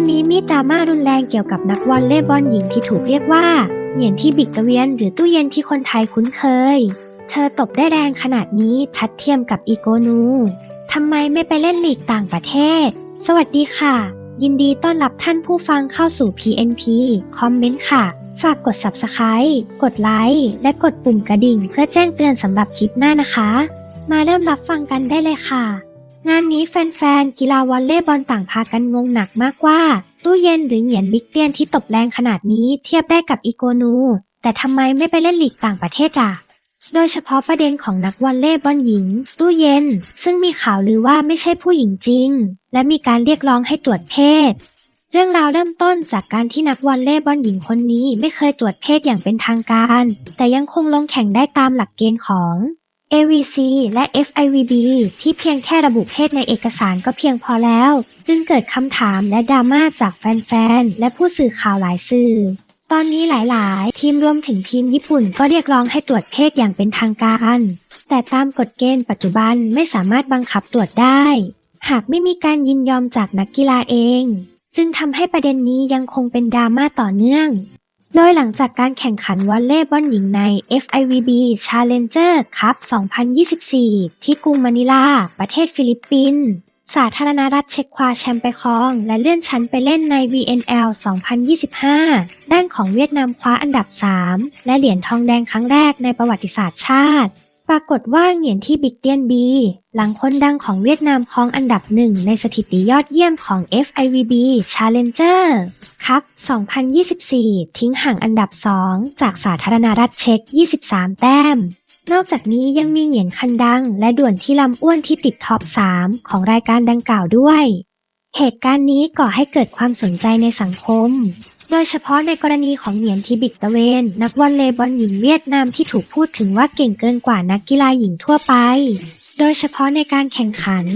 อนนี้มีดราม่ารุนแรงเกี่ยวกับนักวอลเลย์บอลหญิงที่ถูกเรียกว่าเหงียนที่บิกตะเวียนหรือตู้เย็นที่คนไทยคุ้นเคย เธอตบได้แรงขนาดนี้ทัดเทียมกับอีโกนูทำไมไม่ไปเล่นลีกต่างประเทศ สวัสดีค่ะ ยินดีต้อนรับท่านผู้ฟังเข้าสู่ PNP คอมเมนต์ค่ะ ฝากกด Subscribe กดไลค์และกดปุ่มกระดิ่ง เพื่อแจ้งเตือนสำหรับคลิปหน้านะคะ มาเริ่มรับฟังกันได้เลยค่ะ งานนี้แฟนๆ กีฬาวอลเลย์บอลต่างพากันงงหนักมากว่า ตู้เย็นหรือเหงียนบิ๊กเตียนที่ตบแรงขนาดนี้เทียบได้กับอีโกนู แต่ทำไมไม่ไปเล่นลีกต่างประเทศล่ะ โดยเฉพาะประเด็นของนักวอลเลย์บอลหญิง ตู้เย็น ซึ่งมีข่าวลือว่าไม่ใช่ผู้หญิงจริง และมีการเรียกร้องให้ตรวจเพศ เรื่องราวเริ่มต้นจากการที่นักวอลเลย์บอลหญิงคนนี้ไม่เคยตรวจเพศอย่างเป็นทางการ แต่ยังคงลงแข่งได้ตามหลักเกณฑ์ของ AVC และ FIVB ที่เพียงแค่ระบุเพศในเอกสารก็เพียงพอแล้ว จึงเกิดคำถามและดราม่าจากแฟนๆ และผู้สื่อข่าวหลายสื่อ ตอนนี้หลายๆ ทีมรวมถึงทีมญี่ปุ่นก็เรียกร้องให้ตรวจเพศอย่างเป็นทางการ แต่ตามกฎเกณฑ์ปัจจุบันไม่สามารถบังคับตรวจได้ หากไม่มีการยินยอมจากนักกีฬาเอง จึงทำให้ประเด็นนี้ยังคงเป็นดราม่าต่อเนื่อง โดยหลังจากการแข่งขันวอลเลย์บอลหญิงใน FIVB Challenger Cup 2024 ที่กรุงมะนิลา ประเทศฟิลิปปินส์ สาธารณรัฐเช็กคว้าแชมป์ไปครอง และเลื่อนชั้นไปเล่นใน VNL 2025 ด้านของเวียดนามคว้าอันดับ 3 และเหรียญทองแดงครั้งแรกในประวัติศาสตร์ชาติ ปรากฏว่าเหงียนที่บิ๊กเตียนบี หลังคนดังของเวียดนามครองอันดับหนึ่งในสถิติยอดเยี่ยมของ FIVB Challenger ครับ 2024 ทิ้งห่างอันดับ 2 จากสาธารณรัฐเช็ก 23 แต้ม นอกจากนี้ยังมีเหงียนคันดัง และด่วนที่ลำอ้วนที่ติดท็อป 3 ของรายการดังกล่าวด้วย เหตุการณ์นี้ก่อให้เกิดความสนใจในสังคม โดยเฉพาะในกรณีของเหงียนทิบิกตะเวน นักวอลเลย์บอลหญิงเวียดนามที่ถูกพูดถึงว่าเก่งเกินกว่านักกีฬาหญิงทั่วไป โดยเฉพาะในการแข่งขัน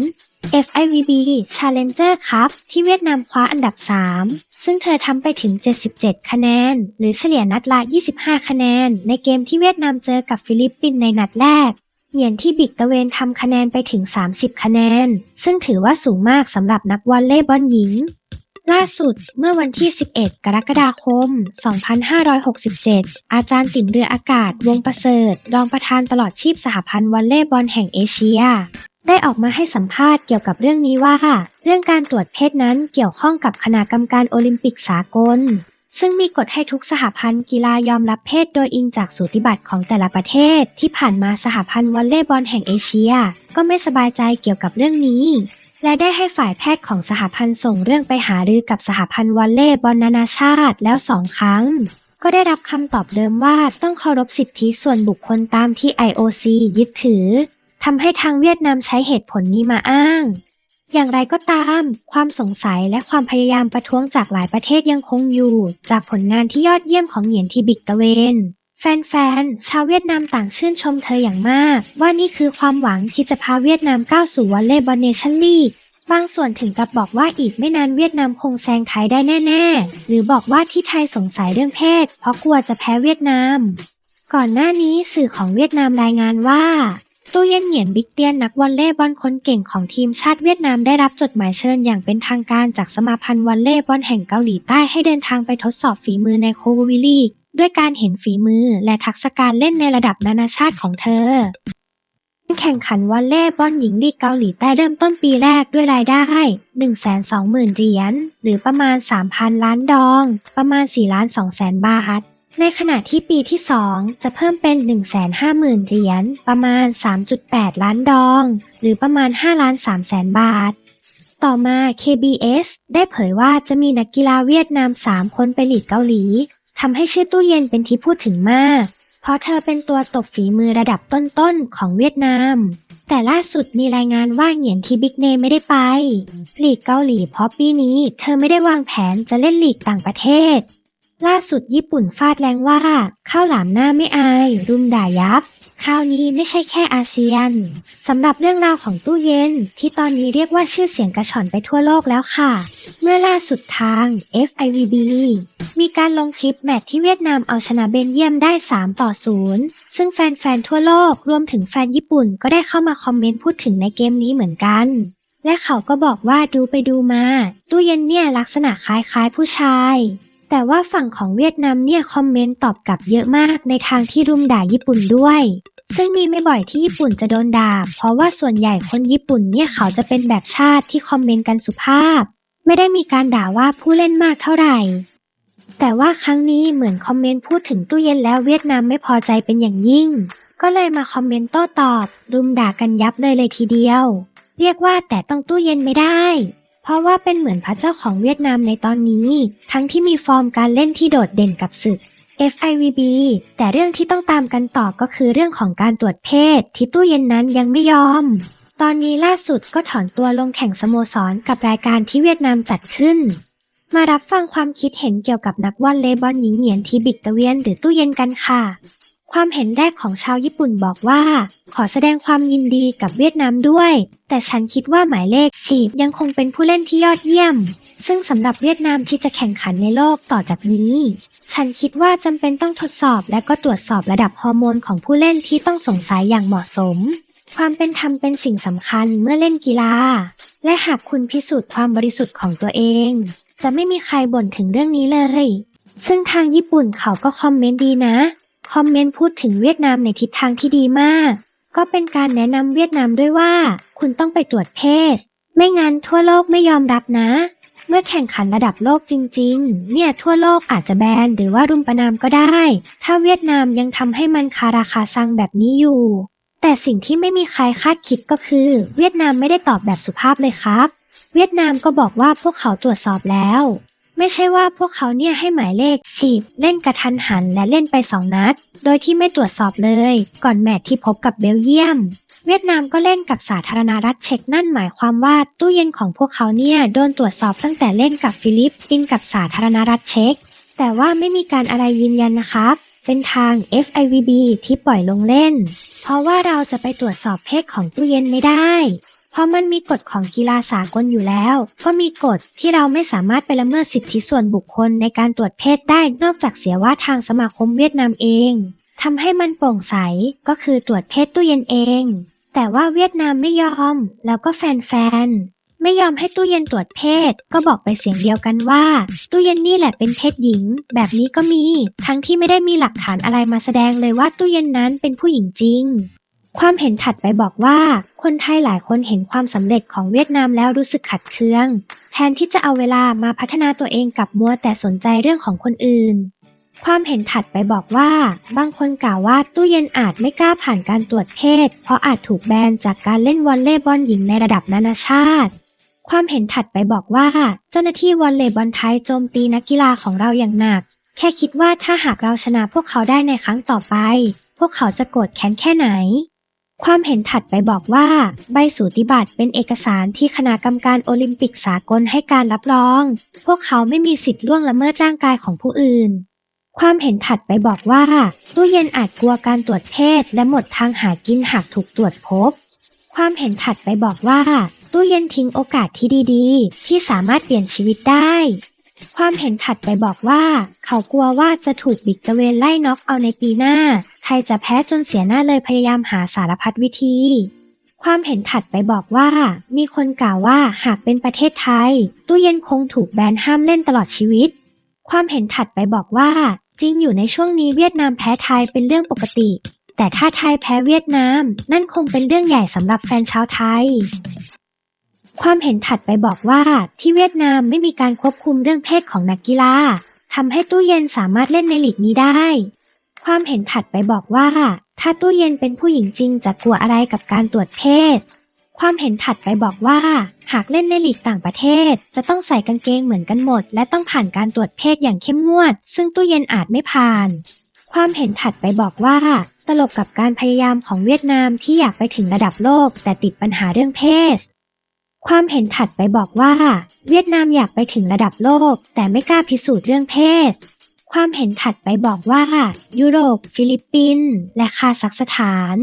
FIVB Challenger Cup ที่เวียดนามคว้าอันดับ 3 ซึ่งเธอทำไปถึง 77 คะแนน หรือเฉลี่ยนัดละ 25 คะแนน ในเกมที่เวียดนามเจอกับฟิลิปปินส์ในนัดแรก เหงียนที่บิกตะเวนทำคะแนนไปถึง 30 คะแนน ซึ่งถือว่าสูงมากสำหรับนักวอลเลย์บอลหญิง ล่าสุดเมื่อวันที่ 11 กรกฎาคม 2567 อาจารย์ติ่มเรืออากาศ วงประเสริฐ รองประธานตลอดชีพสหพันธ์วอลเลย์บอลแห่งเอเชีย ได้ออกมาให้สัมภาษณ์เกี่ยวกับเรื่องนี้ว่า เรื่องการตรวจเพศนั้นเกี่ยวข้องกับคณะกรรมการโอลิมปิกสากล ซึ่งมีกฎให้ทุกสหพันธ์กีฬายอมรับเพศโดยอิงจากสูติบัตรของแต่ละประเทศ ที่ผ่านมาสหพันธ์วอลเลย์บอลแห่งเอเชีย ก็ไม่สบายใจเกี่ยวกับเรื่องนี้ และได้ให้ฝ่ายแพทย์ของสหพันธ์ส่งเรื่องไปหารือกับสหพันธ์วอลเลย์บอลนานาชาติแล้วสองครั้ง ก็ได้รับคำตอบเดิมว่าต้องเคารพสิทธิส่วนบุคคลตามที่ IOC ยึดถือทำให้ทางเวียดนามใช้เหตุผลนี้มาอ้าง อย่างไรก็ตาม ความสงสัยและความพยายามประท้วงจากหลายประเทศยังคงอยู่ จากผลงานที่ยอดเยี่ยมของเหงียนทีบิกตะเวน แฟนๆ ชาวเวียดนามต่างชื่นชมเธออย่างมาก ว่านี่คือความหวังที่จะพาเวียดนามก้าวสู่วอลเลย์บอลเนชั่นลีก บางส่วนถึงกับบอกว่าอีกไม่นานเวียดนามคงแซงไทยได้แน่ ๆ หรือบอกว่าที่ไทยสงสัยเรื่องเพศ เพราะกลัวจะแพ้เวียดนาม ก่อนหน้านี้สื่อของเวียดนามรายงานว่า ตู้เย็นเหงียนบิ๊กเตียนนักวอลเลย์บอลคนเก่งของทีมชาติเวียดนามได้รับจดหมายเชิญอย่างเป็นทางการจากสมาพันธ์วอลเลย์บอลแห่งเกาหลีใต้ให้เดินทางไปทดสอบฝีมือในโควิลีกด้วยการเห็นฝีมือและทักษะการเล่นในระดับนานาชาติของเธอ แข่งขันวอลเลย์บอลหญิงลีกเกาหลีใต้เริ่มต้นปีแรกด้วยรายได้ 120,000เหรียญหรือประมาณ 3,000 ล้านดอง ประมาณ4ล้าน2แสนบาท ในขณะที่ปีที่ 2 จะเพิ่มเป็น 150,000 เหรียญ ประมาณ 3.8 ล้านดอง หรือประมาณ 5 ล้าน3แสนบาท ต่อมา KBS ได้เผยว่าจะมีนักกีฬาเวียดนาม 3 คนไปหลีกเกาหลีทำให้ชื่อตู้เย็นเป็นที่พูดถึงมาก เพราะเธอเป็นตัวตบฝีมือระดับต้นๆ ของเวียดนาม แต่ล่าสุดมีรายงานว่าเหงียนทีบิ๊กเนไม่ได้ไป หลีกเกาหลีเพราะปีนี้ เธอไม่ได้วางแผนจะเล่นหลีกต่างประเทศ ล่าสุดญี่ปุ่นฟาดแรงว่า ข้าวหลามหน้าไม่อาย รุมด่ายับคราวนี้ไม่ใช่แค่อาเซียนสำหรับเรื่องราวของตู้เย็น ที่ตอนนี้เรียกว่าชื่อเสียงกระชอนไปทั่วโลกแล้วค่ะ เมื่อล่าสุดทาง FIVB มีการลงคลิปแมตช์ที่เวียดนามเอาชนะเบนเยียมได้ 3 ต่อ 0 ซึ่งแฟนๆ ทั่วโลกรวมถึงแฟนญี่ปุ่นก็ได้เข้ามาคอมเมนต์พูดถึงในเกมนี้เหมือนกันและเขาก็บอกว่าดูไปดูมา ตู้เย็นเนี่ยลักษณะคล้ายๆผู้ชาย แต่ว่าฝั่งของเวียดนามเนี่ยคอมเมนต์ตอบกลับเยอะมากในทางที่รุมด่าญี่ปุ่นด้วย ซึ่งมีไม่บ่อยที่ญี่ปุ่นจะโดนด่า เพราะว่าส่วนใหญ่คนญี่ปุ่นเนี่ยเขาจะเป็นแบบชาติที่คอมเมนต์กันสุภาพ ไม่ได้มีการด่าว่าผู้เล่นมากเท่าไหร่ แต่ว่าครั้งนี้เหมือนคอมเมนต์พูดถึงตู้เย็นแล้วเวียดนามไม่พอใจเป็นอย่างยิ่ง ก็เลยมาคอมเมนต์โต้ตอบ รุมด่ากันยับเลยเลยทีเดียว เรียกว่าแต่ต้องตู้เย็นไม่ได้ เพราะว่าเป็นเหมือนพระเจ้าของเวียดนามในตอนนี้ ทั้งที่มีฟอร์มการเล่นที่โดดเด่นกับศึก FIVB แต่เรื่องที่ต้องตามกันต่อก็คือเรื่องของการตรวจเพศ ที่ตู้เย็นนั้นยังไม่ยอม ตอนนี้ล่าสุดก็ถอนตัวลงแข่งสโมสรกับรายการที่เวียดนามจัดขึ้น มารับฟังความคิดเห็นเกี่ยวกับนักวอลเลย์บอลหญิงเหงียนทีบิกตะเวียนหรือตู้เย็นกันค่ะ ความเห็นแรกของชาวญี่ปุ่นบอกว่า ขอแสดงความยินดีกับเวียดนามด้วย แต่ฉันคิดว่าหมายเลขสียังคงเป็นผู้เล่นที่ยอดเยี่ยม ซึ่งสำหรับเวียดนามที่จะแข่งขันในโลกต่อจากนี้ ฉันคิดว่าจำเป็นต้องทดสอบและก็ตรวจสอบระดับฮอร์โมนของผู้เล่นที่ต้องสงสัยอย่างเหมาะสม ความเป็นธรรมเป็นสิ่งสำคัญเมื่อเล่นกีฬา และหากคุณพิสูจน์ความบริสุทธิ์ของตัวเอง จะไม่มีใครบ่นถึงเรื่องนี้เลย ซึ่งทางญี่ปุ่นเขาก็คอมเมนต์ดีนะ คอมเมนต์พูดถึงเวียดนามในทิศทางที่ดีมาก ก็เป็นการแนะนำเวียดนามด้วยว่า คุณต้องไปตรวจเพศ ไม่งั้นทั่วโลกไม่ยอมรับนะ เมื่อแข่งขันระดับโลกจริง ๆ เนี่ยทั่วโลกอาจจะแบนหรือว่ารุมประนามก็ได้ ถ้าเวียดนามยังทำให้มันคาราคาซังแบบนี้อยู่ แต่สิ่งที่ไม่มีใครคาดคิดก็คือ เวียดนามไม่ได้ตอบแบบสุภาพเลยครับ เวียดนามก็บอกว่าพวกเขาตรวจสอบแล้ว ไม่ใช่ว่าพวกเขาเนี่ยให้หมายเลขสิบเล่นกระทันหันและเล่นไปสองนัด โดยที่ไม่ตรวจสอบเลย ก่อนแมตช์ที่พบกับเบลเยียม เวียดนามก็เล่นกับสาธารณรัฐเช็กนั่นหมายความว่าตู้เย็นของพวกเขาเนี่ยโดนตรวจสอบตั้งแต่เล่นกับฟิลิปปินส์กับสาธารณรัฐเช็ก แต่ว่าไม่มีการอะไรยืนยันนะครับเป็นทาง FIVB ที่ปล่อยลงเล่น เพราะว่าเราจะไปตรวจสอบเพศของตู้เย็นไม่ได้ เพราะมันมีกฎของกีฬาสากลอยู่แล้ว ก็มีกฎที่เราไม่สามารถไปละเมิดสิทธิส่วนบุคคลในการตรวจเพศได้นอกจากเสียว่าทางสมาคมเวียดนามเองทำให้มันโปร่งใสก็คือตรวจเพศตู้เย็นเอง แต่ว่าเวียดนามไม่ยอม แล้วก็แฟนๆ ไม่ยอมให้ตู้เย็นตรวจเพศ ก็บอกไปเสียงเดียวกันว่า ตู้เย็นนี่แหละเป็นเพศหญิง แบบนี้ก็มี ทั้งที่ไม่ได้มีหลักฐานอะไรมาแสดงเลยว่าตู้เย็นนั้นเป็นผู้หญิงจริง ความเห็นถัดไปบอกว่า คนไทยหลายคนเห็นความสำเร็จของเวียดนามแล้วรู้สึกขัดเคือง แทนที่จะเอาเวลามาพัฒนาตัวเองกับมัวแต่สนใจเรื่องของคนอื่น ความเห็นถัดไปบอกว่า บางคนกล่าวว่าตู้เย็นอาจไม่กล้าผ่านการตรวจเพศ เพราะอาจถูกแบนจากการเล่นวอลเลย์บอลหญิงในระดับนานาชาติ ความเห็นถัดไปบอกว่า เจ้าหน้าที่วอลเลย์บอลไทยโจมตีนักกีฬาของเราอย่างหนัก แค่คิดว่าถ้าหากเราชนะพวกเขาได้ในครั้งต่อไป พวกเขาจะโกรธแค้นแค่ไหน ความเห็นถัดไปบอกว่า ใบสูติบัตรเป็นเอกสารที่คณะกรรมการโอลิมปิกสากลให้การรับรอง พวกเขาไม่มีสิทธิ์ล่วงละเมิดร่างกายของผู้อื่น ความเห็นถัดไปบอกว่าตู้เย็นอาจกลัวการตรวจเพศและหมดทางหากินหากถูกตรวจพบ ความเห็นถัดไปบอกว่าตู้เย็นทิ้งโอกาสที่ดีๆ ที่สามารถเปลี่ยนชีวิตได้ ความเห็นถัดไปบอกว่า เขากลัวว่าจะถูกบิกตะเวนไล่น็อกเอาในปีหน้า ไทยจะแพ้จนเสียหน้าเลยพยายามหาสารพัดวิธี ความเห็นถัดไปบอกว่า มีคนกล่าวว่าหากเป็นประเทศไทย ตู้เย็นคงถูกแบนห้ามเล่นตลอดชีวิต ความเห็นถัดไปบอกว่า จริงอยู่ในช่วงนี้เวียดนามแพ้ไทยเป็นเรื่องปกติแต่ถ้าไทยแพ้เวียดนาม นั่นคงเป็นเรื่องใหญ่สำหรับแฟนชาวไทย ความเห็นถัดไปบอกว่าที่เวียดนามไม่มีการควบคุมเรื่องเพศของนักกีฬาทำให้ตู้เย็นสามารถเล่นในลีกนี้ได้ ความเห็นถัดไปบอกว่า ถ้าตู้เย็นเป็นผู้หญิงจริงจะกลัวอะไรกับการตรวจเพศ ความเห็นถัดไปบอกว่า หากเล่นในลีกต่างประเทศ จะต้องใส่กางเกงเหมือนกันหมด และต้องผ่านการตรวจเพศอย่างเข้มงวด ซึ่งตู้เย็นอาจไม่ผ่าน ความเห็นถัดไปบอกว่า ตลกกับการพยายามของเวียดนามที่อยากไปถึงระดับโลก แต่ติดปัญหาเรื่องเพศ ความเห็นถัดไปบอกว่า เวียดนามอยากไปถึงระดับโลก แต่ไม่กล้าพิสูจน์เรื่องเพศ ความเห็นถัดไปบอกว่า ยุโรป ฟิลิปปินส์และคาซัคสถาน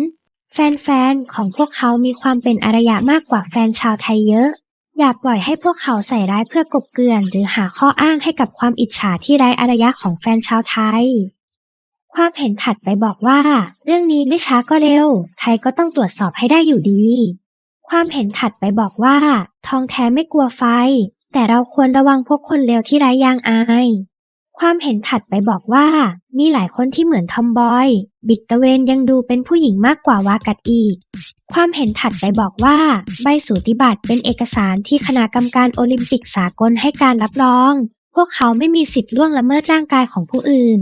แฟนๆ ของพวกเขามีความเป็นอารยะมากกว่าแฟนชาวไทยเยอะ อย่าปล่อยให้พวกเขาใส่ร้ายเพื่อกบเกลื่อน หรือหาข้ออ้างให้กับความอิจฉาที่ไร้อารยะของแฟนชาวไทยความเห็นถัดไปบอกว่า เรื่องนี้ไม่ช้าก็เร็ว ไทยก็ต้องตรวจสอบให้ได้อยู่ดี ความเห็นถัดไปบอกว่า ทองแท้ไม่กลัวไฟ แต่เราควรระวังพวกคนเลวที่ไร้ยางอาย ความเห็นถัดไปบอกว่า มีหลายคนที่เหมือนทอมบอย บิกตะเวนยังดูเป็นผู้หญิงมากกว่าวากัดอีก ความเห็นถัดไปบอกว่า ใบสูติบัตรเป็นเอกสารที่คณะกรรมการโอลิมปิกสากลให้การรับรอง พวกเขาไม่มีสิทธิ์ล่วงละเมิดร่างกายของผู้อื่น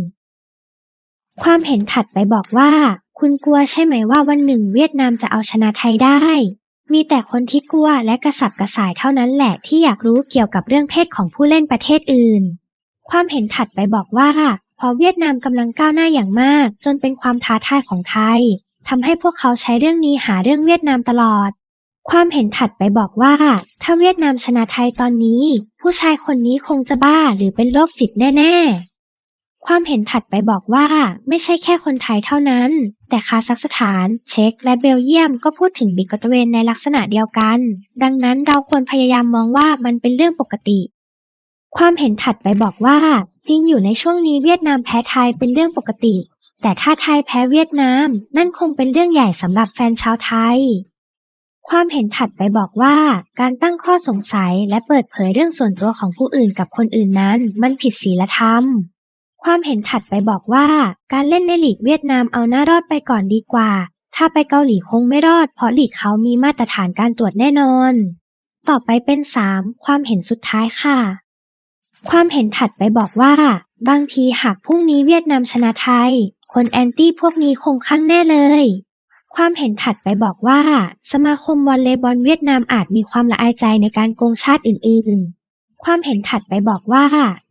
ความเห็นถัดไปบอกว่า คุณกลัวใช่ไหมว่าวันหนึ่งเวียดนามจะเอาชนะไทยได้ มีแต่คนที่กลัวและกระสับกระส่ายเท่านั้นแหละที่อยากรู้เกี่ยวกับเรื่องเพศของผู้เล่นประเทศอื่น ความเห็นถัดไปบอกว่าพอเวียดนามกำลังก้าวหน้าอย่างมาก จนเป็นความท้าทายของไทยทำให้พวกเขาใช้เรื่องนี้หาเรื่องเวียดนามตลอด ความเห็นถัดไปบอกว่า ถ้าเวียดนามชนะไทยตอนนี้ ผู้ชายคนนี้คงจะบ้าหรือเป็นโรคจิตแน่ ๆ ความเห็นถัดไปบอกว่าไม่ใช่แค่คนไทยเท่านั้น แต่คาซัคสถาน เช็กและเบลเยียมก็พูดถึงบิกกตเวนในลักษณะเดียวกัน ดังนั้นเราควรพยายามมองว่ามันเป็นเรื่องปกติ ความเห็นถัดไปบอกว่าจริงอยู่ในช่วงนี้เวียดนามแพ้ไทยเป็นเรื่องปกติ แต่ถ้าไทยแพ้เวียดนาม นั่นคงเป็นเรื่องใหญ่สำหรับแฟนชาวไทยความเห็นถัดไปบอกว่าการตั้งข้อสงสัยและเปิดเผยเรื่องส่วนตัวของผู้อื่นกับคนอื่นนั้น มันผิดศีลธรรม ความเห็นถัดไปบอกว่า การเล่นในหลีกเวียดนามเอาหน้ารอดไปก่อนดีกว่า ถ้าไปเกาหลีคงไม่รอด เพราะหลีกเขามีมาตรฐานการตรวจแน่นอน ต่อไปเป็น 3 ความเห็นสุดท้ายค่ะ ความเห็นถัดไปบอกว่า บางทีหากพรุ่งนี้เวียดนามชนะไทย คนแอนตี้พวกนี้คงข้างแน่เลย ความเห็นถัดไปบอกว่า สมาคมวอลเลย์บอลเวียดนามอาจมีความละอายใจในการโกงชาติอื่นๆ ความเห็นถัดไปบอกว่า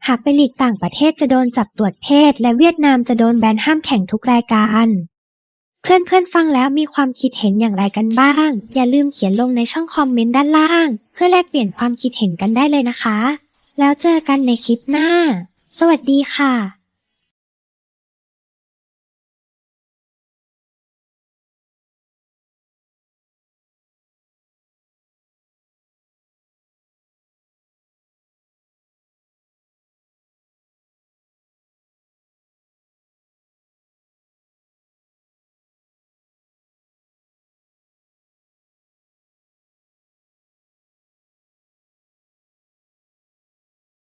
หากไปหลีกต่างประเทศจะโดนจับตรวจเพศ และเวียดนามจะโดนแบนห้ามแข่งทุกรายการ เพื่อนๆฟังแล้วมีความคิดเห็นอย่างไรกันบ้าง อย่าลืมเขียนลงในช่องคอมเมนต์ด้านล่าง เพื่อแลกเปลี่ยนความคิดเห็นกันได้เลยนะคะ แล้วเจอกันในคลิปหน้า สวัสดีค่ะ